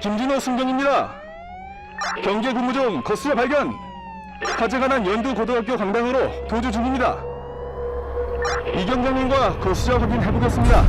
김진호 승경입니다. 경계 근무 중 거스려 발견. 화재가 난 연두 고등학교 강당으로 도주 중입니다. 이경장님과 거스려 확인해 보겠습니다.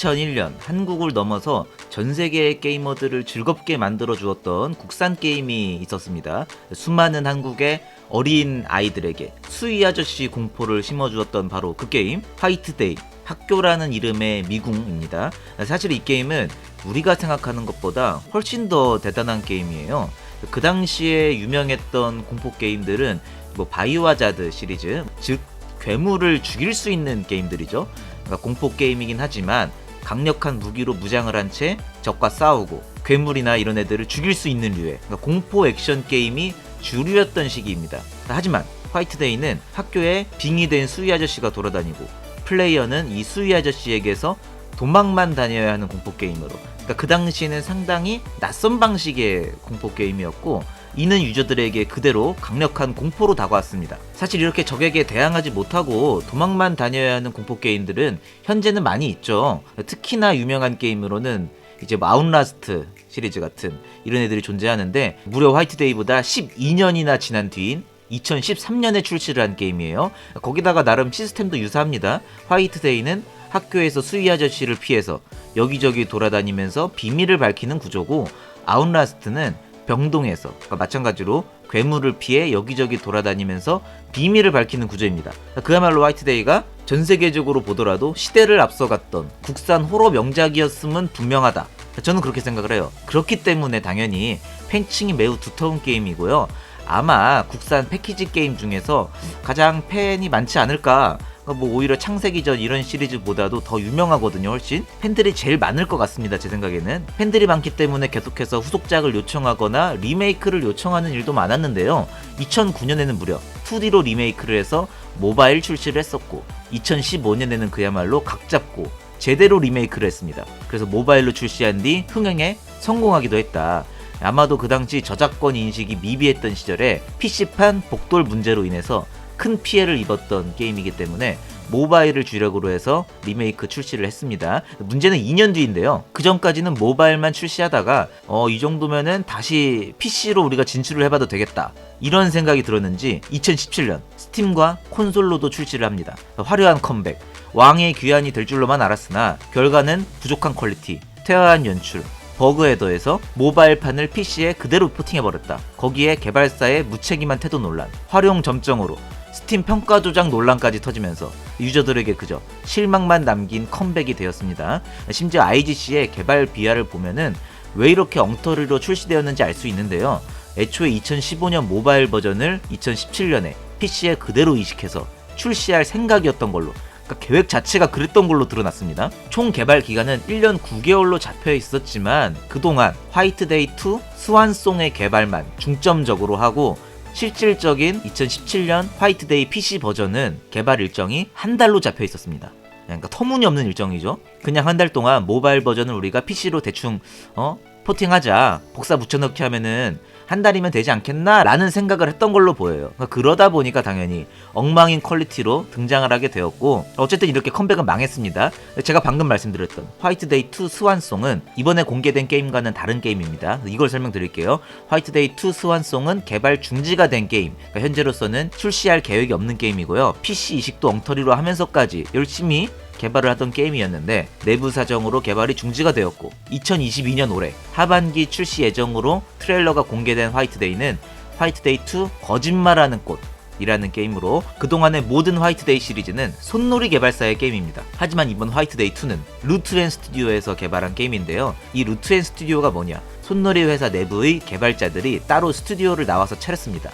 2001년 한국을 넘어서 전 세계의 게이머들을 즐겁게 만들어 주었던 국산 게임이 있었습니다. 수많은 한국의 어린 아이들에게 수위 아저씨 공포를 심어 주었던 바로 그 게임 화이트데이 학교라는 이름의 미궁입니다. 사실 이 게임은 우리가 생각하는 것보다 훨씬 더 대단한 게임이에요. 그 당시에 유명했던 공포 게임들은 뭐 바이오하자드 시리즈, 즉 괴물을 죽일 수 있는 게임들이죠. 그러니까 공포 게임이긴 하지만 강력한 무기로 무장을 한 채 적과 싸우고 괴물이나 이런 애들을 죽일 수 있는 류의 그러니까 공포 액션 게임이 주류였던 시기입니다. 하지만 화이트데이는 학교에 빙의된 수위 아저씨가 돌아다니고 플레이어는 이 수위 아저씨에게서 도망만 다녀야 하는 공포 게임으로 그러니까 그 당시에는 상당히 낯선 방식의 공포 게임이었고 이는 유저들에게 그대로 강력한 공포로 다가왔습니다. 사실 이렇게 적에게 대항하지 못하고 도망만 다녀야 하는 공포 게임들은 현재는 많이 있죠. 특히나 유명한 게임으로는 이제 뭐 아웃라스트 시리즈 같은 이런 애들이 존재하는데 무려 화이트데이보다 12년이나 지난 뒤인 2013년에 출시를 한 게임이에요. 거기다가 나름 시스템도 유사합니다. 화이트데이는 학교에서 수위 아저씨를 피해서 여기저기 돌아다니면서 비밀을 밝히는 구조고 아웃라스트는 병동에서 그러니까 마찬가지로 괴물을 피해 여기저기 돌아다니면서 비밀을 밝히는 구조입니다. 그야말로 화이트데이가 전 세계적으로 보더라도 시대를 앞서갔던 국산 호러 명작이었음은 분명하다. 저는 그렇게 생각을 해요. 그렇기 때문에 당연히 팬층이 매우 두터운 게임이고요. 아마 국산 패키지 게임 중에서 가장 팬이 많지 않을까. 뭐 오히려 창세기 전 이런 시리즈보다도 더 유명하거든요 훨씬. 팬들이 제일 많을 것 같습니다 제 생각에는. 팬들이 많기 때문에 계속해서 후속작을 요청하거나 리메이크를 요청하는 일도 많았는데요. 2009년에는 무려 2D로 리메이크를 해서 모바일 출시를 했었고 2015년에는 그야말로 각 잡고 제대로 리메이크를 했습니다. 그래서 모바일로 출시한 뒤 흥행에 성공하기도 했다. 아마도 그 당시 저작권 인식이 미비했던 시절에 PC판 복돌 문제로 인해서 큰 피해를 입었던 게임이기 때문에 모바일을 주력으로 해서 리메이크 출시를 했습니다. 문제는 2년 뒤인데요. 그 전까지는 모바일만 출시하다가 어, 이 정도면은 다시 PC로 우리가 진출을 해봐도 되겠다. 이런 생각이 들었는지 2017년 스팀과 콘솔로도 출시를 합니다. 화려한 컴백, 왕의 귀환이 될 줄로만 알았으나 결과는 부족한 퀄리티, 퇴화한 연출, 버그에 더해서 모바일판을 PC에 그대로 포팅해버렸다. 거기에 개발사의 무책임한 태도 논란, 활용 점정으로 스팀 평가 조작 논란까지 터지면서 유저들에게 그저 실망만 남긴 컴백이 되었습니다. 심지어 IGC의 개발 비하를 보면은 왜 이렇게 엉터리로 출시되었는지 알 수 있는데요. 애초에 2015년 모바일 버전을 2017년에 PC에 그대로 이식해서 출시할 생각이었던 걸로 그러니까 계획 자체가 그랬던 걸로 드러났습니다. 총 개발 기간은 1년 9개월로 잡혀 있었지만 그동안 화이트데이 2 스완송의 개발만 중점적으로 하고 실질적인 2017년 화이트데이 PC 버전은 개발 일정이 한 달로 잡혀 있었습니다. 그러니까 터무니없는 일정이죠. 그냥 한 달 동안 모바일 버전을 우리가 PC로 대충 어 포팅하자 복사 붙여넣기 하면은 한 달이면 되지 않겠나 라는 생각을 했던 걸로 보여요. 그러니까 그러다 보니까 당연히 엉망인 퀄리티로 등장을 하게 되었고 어쨌든 이렇게 컴백은 망했습니다. 제가 방금 말씀드렸던 화이트데이 2 스완송은 이번에 공개된 게임과는 다른 게임입니다. 이걸 설명드릴게요. 화이트데이 2 스완송은 개발 중지가 된 게임. 그러니까 현재로서는 출시할 계획이 없는 게임이고요. PC 이식도 엉터리로 하면서까지 열심히 개발을 하던 게임이었는데 내부 사정으로 개발이 중지가 되었고 2022년 올해 하반기 출시 예정으로 트레일러가 공개된 화이트데이는 화이트데이 2 거짓말하는 꽃 이라는 게임으로 그동안의 모든 화이트데이 시리즈는 손놀이 개발사의 게임입니다. 하지만 이번 화이트데이 2는 루트앤 스튜디오에서 개발한 게임인데요. 이 루트앤 스튜디오가 뭐냐? 손놀이 회사 내부의 개발자들이 따로 스튜디오를 나와서 차렸습니다.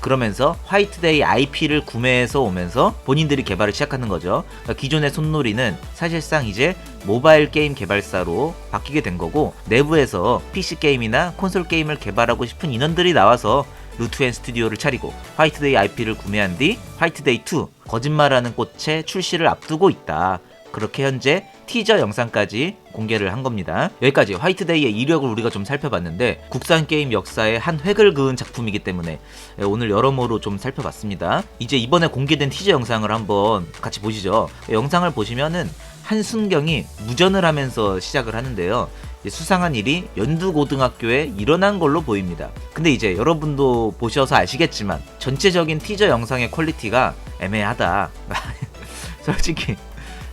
그러면서 화이트데이 IP를 구매해서 오면서 본인들이 개발을 시작하는 거죠. 그러니까 기존의 손놀이는 사실상 이제 모바일 게임 개발사로 바뀌게 된 거고 내부에서 PC 게임이나 콘솔 게임을 개발하고 싶은 인원들이 나와서 루트앤 스튜디오를 차리고 화이트데이 IP를 구매한 뒤 화이트데이 2 거짓말하는 꽃의 출시를 앞두고 있다. 그렇게 현재 티저 영상까지 공개를 한 겁니다. 여기까지 화이트데이의 이력을 우리가 좀 살펴봤는데 국산 게임 역사의 한 획을 그은 작품이기 때문에 오늘 여러모로 좀 살펴봤습니다. 이제 이번에 공개된 티저 영상을 한번 같이 보시죠. 영상을 보시면은 한순경이 무전을 하면서 시작을 하는데요. 수상한 일이 연두고등학교에 일어난 걸로 보입니다. 근데 이제 여러분도 보셔서 아시겠지만 전체적인 티저 영상의 퀄리티가 애매하다. 솔직히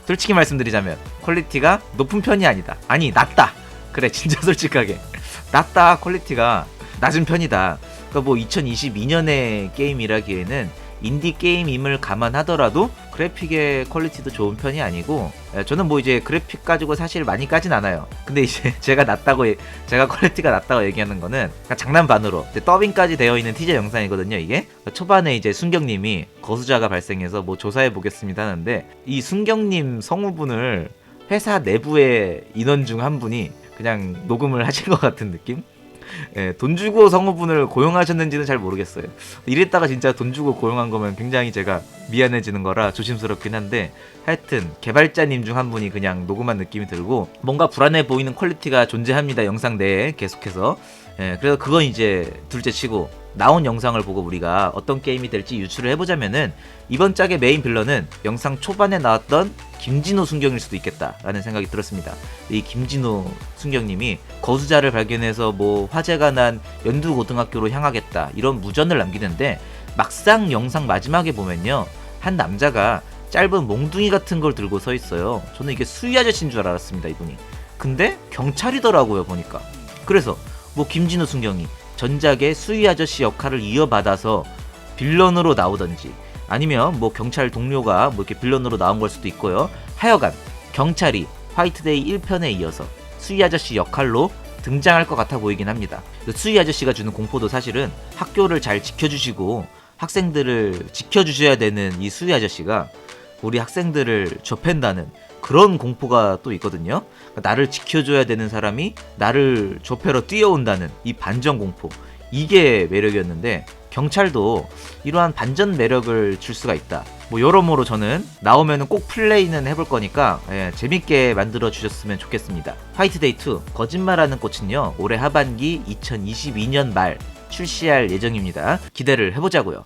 솔직히 말씀드리자면 퀄리티가 높은 편이 아니다. 아니 낮다. 그래 진짜 솔직하게 낮다 퀄리티가 낮은 편이다. 그러니까 뭐 2022년의 게임이라기에는 인디 게임임을 감안하더라도 그래픽의 퀄리티도 좋은 편이 아니고 예, 저는 뭐 이제 그래픽 가지고 사실 많이 까진 않아요. 근데 이제 제가 낮다고 얘- 제가 퀄리티가 낮다고 얘기하는 거는 장난 반으로 더빙까지 되어 있는 티저 영상이거든요. 이게 초반에 이제 순경님이 거수자가 발생해서 뭐 조사해 보겠습니다 하는데 이 순경님 성우분을 회사 내부의 인원 중 한 분이 그냥 녹음을 하신 것 같은 느낌? 예, 돈 주고 성우분을 고용하셨는지는 잘 모르겠어요. 이랬다가 진짜 돈 주고 고용한 거면 굉장히 제가 미안해지는 거라 조심스럽긴 한데 하여튼 개발자님 중 한 분이 그냥 녹음한 느낌이 들고 뭔가 불안해 보이는 퀄리티가 존재합니다. 영상 내에 계속해서. 예, 그래서 그건 이제 둘째 치고 나온 영상을 보고 우리가 어떤 게임이 될지 유추를 해보자면은 이번 짝의 메인 빌런은 영상 초반에 나왔던 김진호 순경일 수도 있겠다라는 생각이 들었습니다. 이 김진호 순경님이 거수자를 발견해서 뭐 화재가 난 연두 고등학교로 향하겠다 이런 무전을 남기는데 막상 영상 마지막에 보면요 한 남자가 짧은 몽둥이 같은 걸 들고 서 있어요. 저는 이게 수위 아저씨인 줄 알았습니다 이분이. 근데 경찰이더라고요 보니까. 그래서 뭐 김진호 순경이 전작의 수위 아저씨 역할을 이어받아서 빌런으로 나오던지 아니면 뭐 경찰 동료가 뭐 이렇게 빌런으로 나온 걸 수도 있고요. 하여간 경찰이 화이트데이 1편에 이어서 수위 아저씨 역할로 등장할 것 같아 보이긴 합니다. 그 수위 아저씨가 주는 공포도 사실은 학교를 잘 지켜주시고 학생들을 지켜주셔야 되는 이 수위 아저씨가 우리 학생들을 접한다는 그런 공포가 또 있거든요. 그러니까 나를 지켜줘야 되는 사람이 나를 좁혀러 뛰어온다는 이 반전 공포. 이게 매력이었는데 경찰도 이러한 반전 매력을 줄 수가 있다. 뭐 여러모로 저는 나오면은 꼭 플레이는 해볼 거니까 예, 재밌게 만들어 주셨으면 좋겠습니다. 화이트데이 2 거짓말하는 꽃은요 올해 하반기 2022년 말 출시할 예정입니다. 기대를 해보자고요.